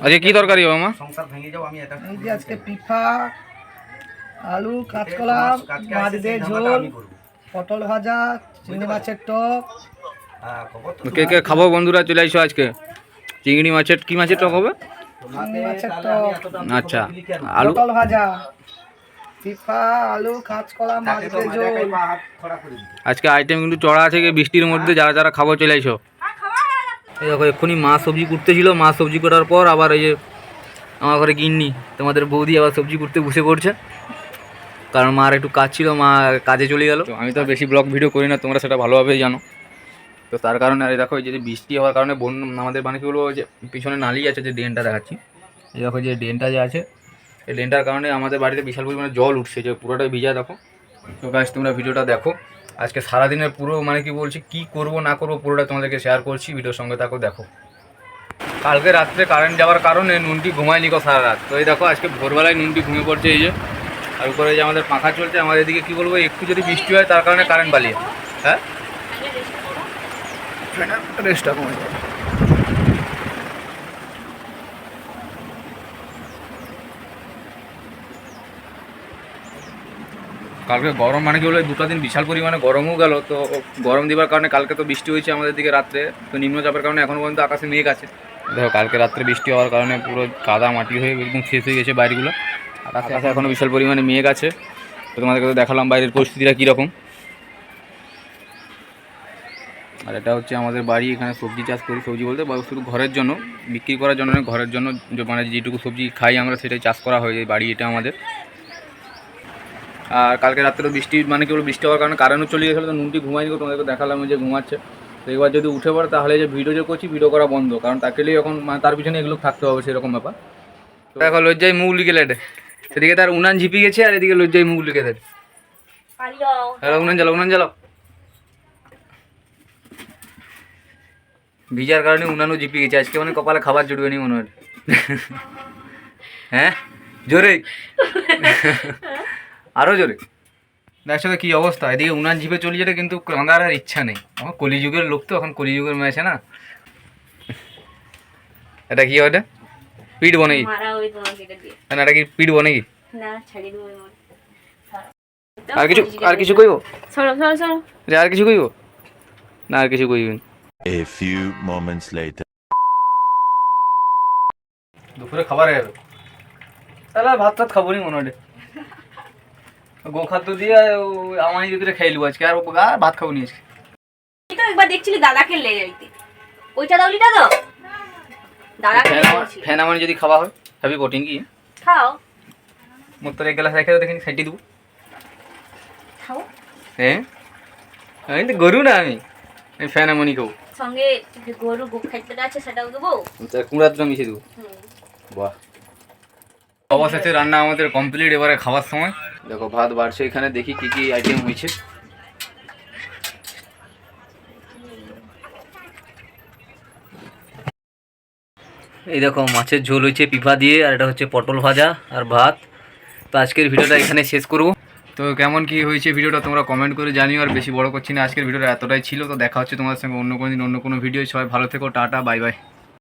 আজকে কি তরকারি হবে মা? সংসার ভেঙে যাও আমি এটা এই যে আজকে পিঠা আলু কাঁচকলা মাছ দিয়ে ঝোল। পটল ভাজা চিংড়ি মাছের টক। হ্যাঁ, কে কে খাব বন্ধুরা চলে আইসো আজকে। চিংড়ি মাছের কি মাছের টক হবে? তোমাকে মাছের টক। আচ্ছা? আলু? পটল ভাজা পিঠা আলু কাঁচকলা মাছ দিয়ে ঝোল। আজকে আইটেম কিন্তু চড়া আছে বৃষ্টির মধ্যে যারা যারা খাব চলে আইসো এই দেখো, এক্ষুনি মা সবজি করতে ছিল মা সবজি করার পর আবার এই যে আমার ঘরে গিন্নি, তোমাদের বৌদি আবার সবজি করতে বসে পড়ছে। কারণ মার একটু কাজ ছিল, মা কাজে চলে গেল। আমি তো বেশি ব্লগ ভিডিও করি না, তোমরা সেটা ভালোভাবেই জানো। তো তার কারণে, আর দেখো, এই যে বৃষ্টি হওয়ার কারণে বন, আমাদের মানে কি বলব যে পিছনে নালি আছে যে ড্রেনটা দেখাচ্ছি। এই দেখো, যে ড্রেনটা যে আছে, এই ড্রেনটার কারণে আমাদের বাড়িতে বিশাল পরিমাণে জল উঠছে, যে পুরোটাই ভিজা, দেখো। তো গাছ তোমরা ভিডিওটা দেখো। আজকে সারাদিনের পুরো মানে কি বলছি, কি করব না করব পুরোটা তোমাদেরকে শেয়ার করছি ভিডিওর সঙ্গে থাকো, দেখো। কালকে রাত্রে কারেন্ট যাওয়ার কারণে নুনটি ঘুমায়নি কো সারা রাত। তো এই দেখো, আজকে ভোরবেলায় নুনটি ঘুমিয়ে পড়ছে, এই যে। আর উপরে যে আমাদের পাখা চলছে আমাদের এদিকে কি বলব, একটু যদি বৃষ্টি হয় তার কারণে কারেন্ট বালিয়ে। হ্যাঁ? রেস্টটা কমে যাবে কালকে গরম মানে কি হলো দুটো দিন বিশাল পরিমাণে গরমও গেল তো গরম দিবার কারণে কালকে তো বৃষ্টি হয়েছে আমাদের দিকে রাত্রে তো নিম্নচাপের কারণে এখনও পর্যন্ত আকাশে মেঘ আছে। দেখো কালকে রাত্রে বৃষ্টি হওয়ার কারণে পুরো কাদা মাটি হয়ে একদম শেষ হয়ে গেছে বাইরেগুলো আকাশে আকাশে এখনও বিশাল পরিমাণে মেঘ আছে তো তোমাদেরকে তো দেখালাম বাইরের পরিস্থিতিটা কীরকম। আর এটা হচ্ছে আমাদের বাড়ি এখানে সবজি চাষ করি সবজি বলতে শুধু ঘরের জন্য বিক্রি করার জন্য ঘরের জন্য মানে যেটুকু সবজি খাই আমরা সেটাই চাষ করা হয় এই বাড়ি এটা আমাদের। আর কালকে রাত্রে তো বৃষ্টি মানে কি বৃষ্টি হওয়ার কারণে কারেন্টও চলে গেছিল, তো নুনটি ঘুমাইনি তোমাদেরকে দেখালাম যে ঘুমাচ্ছে। তো এবার যদি উঠে পড়ে, তাহলে যে ভিডিও যে করছি ভিডিও করা বন্ধ, কারণ তাকেলেই এখন মানে তার পিছনে এগুলো থাকতে হবে সেরকম ব্যাপার। তো দেখো, লজ্জায় মুখ লিখে লেটে। সেদিকে তার উনান ঝিপি গেছে, আর এদিকে লজ্জায় মুখ লিখে দেয় হ্যালো, উনান জ্বালো উনান জ্বালো ভিজার কারণে উনানও জিপি গেছে, আজকে মানে কপালে খাবার জুটবে নি মনে হয়। হ্যাঁ? জোরে। আরও জোরে। দেখছ তো কী অবস্থা? এদিকে উনান জিপে চলে যেতে কিন্তু কাঁদার আর ইচ্ছা নেই। আমার কলিযুগের লোক তো এখন কলিযুগের ম্যাচে না। এটা কি হয় এটা পিঠ বনে কি? না এটা কি পিঠ বনে কি। আর কিছু আর কিছু কইব? সরো সরো সরো। যে আর কিছু কইব? না আর কিছু কইবেন। A few moments later. দুপুরে খাবার গেল তাহলে ভাত টাত খাব নি মনে হয়। গো খাদ্য দিয়ে আমায় যদি খাইলু আজকে আর আর ভাত খাব নি আজকে। এই তো একবার দেখছিলি দাদাকে লে যাইতে। ওইটা দাওলিটা তো? দাদাকে ফ্যান আমার আমার যদি খাওয়া হয় হ্যাভি প্রোটিন কি? খাও। মোট তোর এক গ্লাস রেখে দেখিনি সাইটি দেবো। খাও। হ্যাঁ আমি তো গরু না আমি। আমি ফ্যান এমনই খাব। সঙ্গে গরু গো খাইতে আছে সেটাও দেবো? কুড়াটা মিশিয়ে দেবো। বাহ। অবশেষে রান্না আমাদের কমপ্লিট এবারে খাওয়ার সময়। দেখো, ভাত বাড়ছে এখানে, দেখি কি কি আইটেম হয়েছে। এই দেখো, মাছের ঝোল হয়েছে পিফা দিয়ে, আর এটা হচ্ছে পটল ভাজা আর ভাত। তো আজকের ভিডিওটা এখানে শেষ করব। তো কেমন কি হয়েছে ভিডিওটা তোমরা কমেন্ট করে জানিও, আর বেশি বড় করছি না। আজকের ভিডিওটা এতটাই ছিল, তো দেখা হচ্ছে তোমাদের সঙ্গে অন্য কোনো দিন, অন্য কোনো ভিডিও সবাই ভালো থেকো, টাটা বাই বাই